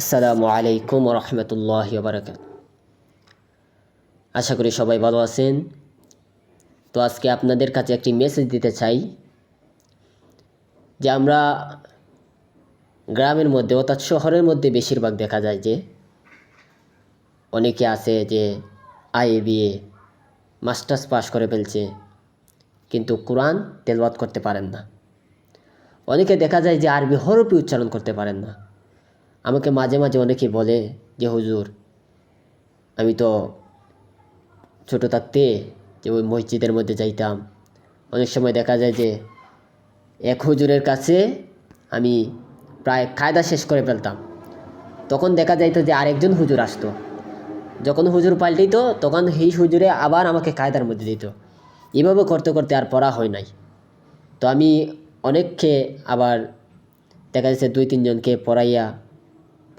আসসালামু আলাইকুম রহমতুল্লাহ বারাকাত আশা করি সবাই ভালো আছেন। তো আজকে আপনাদের কাছে একটি মেসেজ দিতে চাই যে আমরা গ্রামের মধ্যে অর্থাৎ শহরের মধ্যে বেশিরভাগ দেখা যায় যে অনেকে আছে যে আইএ বিএ মাস্টার্স পাস করে ফেলছে, কিন্তু কোরআন তেলওয়াত করতে পারেন না। অনেকে দেখা যায় যে আরবি হরফই উচ্চারণ করতে পারেন না। আমাকে মাঝে মাঝে অনেকে বলে যে, হুজুর, আমি তো ছোটো থাকতে যে ওই মসজিদের মধ্যে যাইতাম। অনেক সময় দেখা যায় যে, এক হুজুরের কাছে আমি প্রায় কায়দা শেষ করে ফেলতাম। তখন দেখা যাইতো যে আরেকজন হুজুর আসতো। যখন হুজুর পাল্টিত তখন সেই হুজুরে আবার আমাকে কায়দার মধ্যে দিত। এভাবে করতে করতে আর পড়া হয় নাই। তো আমি অনেককে আবার দেখা যাচ্ছে দুই, তিনজনকে পড়াইয়া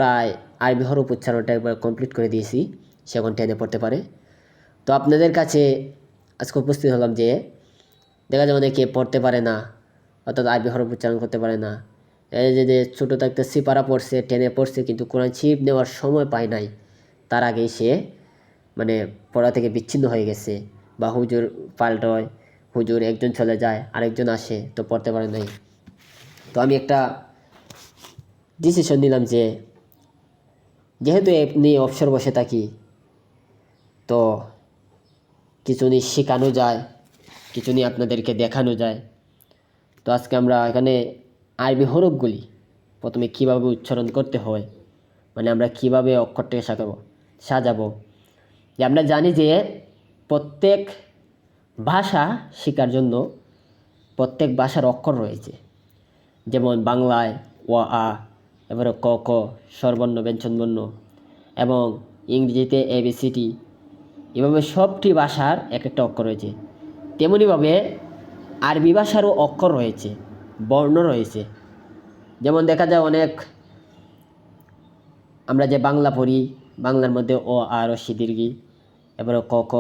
প্রায় আরবি হরফ উচ্চারণটা একবার কমপ্লিট করে দিয়েছি, সে এখন টেনে পড়তে পারে। তো আপনাদের কাছে আজকে উপস্থিত হলাম যে দেখা যায় অনেকে পড়তে পারে না, অর্থাৎ আরবি হরফ উচ্চারণ করতে পারে না। এই যে যে ছোটো থাকতে সিপারা পড়ছে, টেনে পড়ছে, কিন্তু কোরআন ছিপ নেওয়ার সময় পায় নাই। তার আগেই সে মানে পড়া থেকে বিচ্ছিন্ন হয়ে গেছে বা হুজুর পাল্টয়, হুজুর একজন চলে যায়, আরেকজন আসে, তো পড়তে পারে নাই। তো আমি একটা ডিসিশন নিলাম যে যেহেতু এমনি অবসর বসে থাকি, তো কিছু নিয়ে শেখানো যায়, কিছু নিয়ে আপনাদেরকে দেখানো যায়। তো আজকে আমরা এখানে আরবি হরফগুলি প্রথমে কীভাবে উচ্চারণ করতে হয় মানে আমরা কীভাবে অক্ষরটাকে সাজাবো সাজাবো। যে আমরা জানি যে প্রত্যেক ভাষা শেখার জন্য প্রত্যেক ভাষার অক্ষর রয়েছে। যেমন বাংলায় ও আ এবারে ক ক, স্বরবর্ণ, ব্যঞ্জনবর্ণ এবং ইংরেজিতে এবিসিটি এভাবে সবটি ভাষার এক একটা অক্ষর রয়েছে। তেমনিভাবে আরবি ভাষারও অক্ষর রয়েছে, বর্ণ রয়েছে। যেমন দেখা যায় অনেক আমরা যে বাংলা পড়ি, বাংলার মধ্যে ও আর রস্যি দীর্ঘি, এবারে ক ক।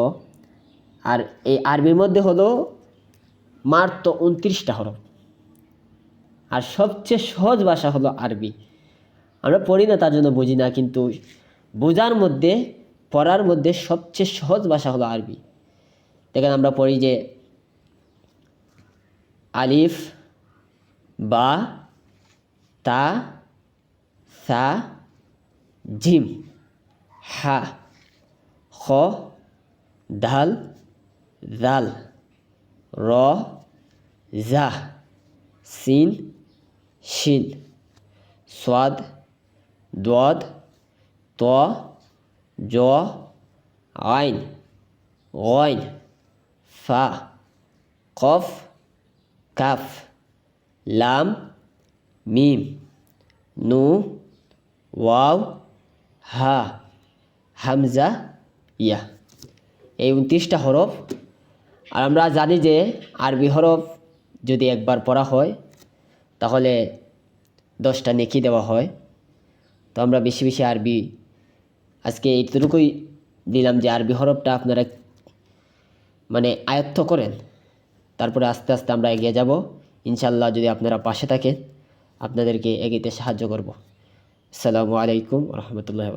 আর এই আরবির মধ্যে হলো মাত্র উনত্রিশটা হরফ। আর সবচেয়ে সহজ ভাষা হলো আরবি। আমরা পড়ি না তার জন্য বুঝি না, কিন্তু বোঝার মধ্যে, পড়ার মধ্যে সবচেয়ে সহজ ভাষা হলো আরবি। দেখেন আমরা পড়ি যে আলিফ, বা, তা, সা, জিম, হা, খ, ঢাল, জাল, র জা সিন, শিন। সোয়াদ দোয়াদ ত, জ, আইন গইন ফা, কফ, কাফ, লাম, মিম, নু, ওয়াও, হা, হামজা, ইয়া। এই উনত্রিশটা হরফ। আর আমরা জানি যে আরবি হরফ যদি একবার পড়া হয়, তাহলে দশটা নেকি দেওয়া হয়। তো আমরা বেশি বেশি আরবি, আজকে এইটুকুই দিলাম যে আরবি হরফটা আপনারা মানে আয়ত্ত করেন। তারপরে আস্তে আস্তে আমরা এগিয়ে যাব। ইনশাল্লাহ যদি আপনারা পাশে থাকেন, আপনাদেরকে এগিয়েতে সাহায্য করব। আসসালামু আলাইকুম রহমতুল্লাহ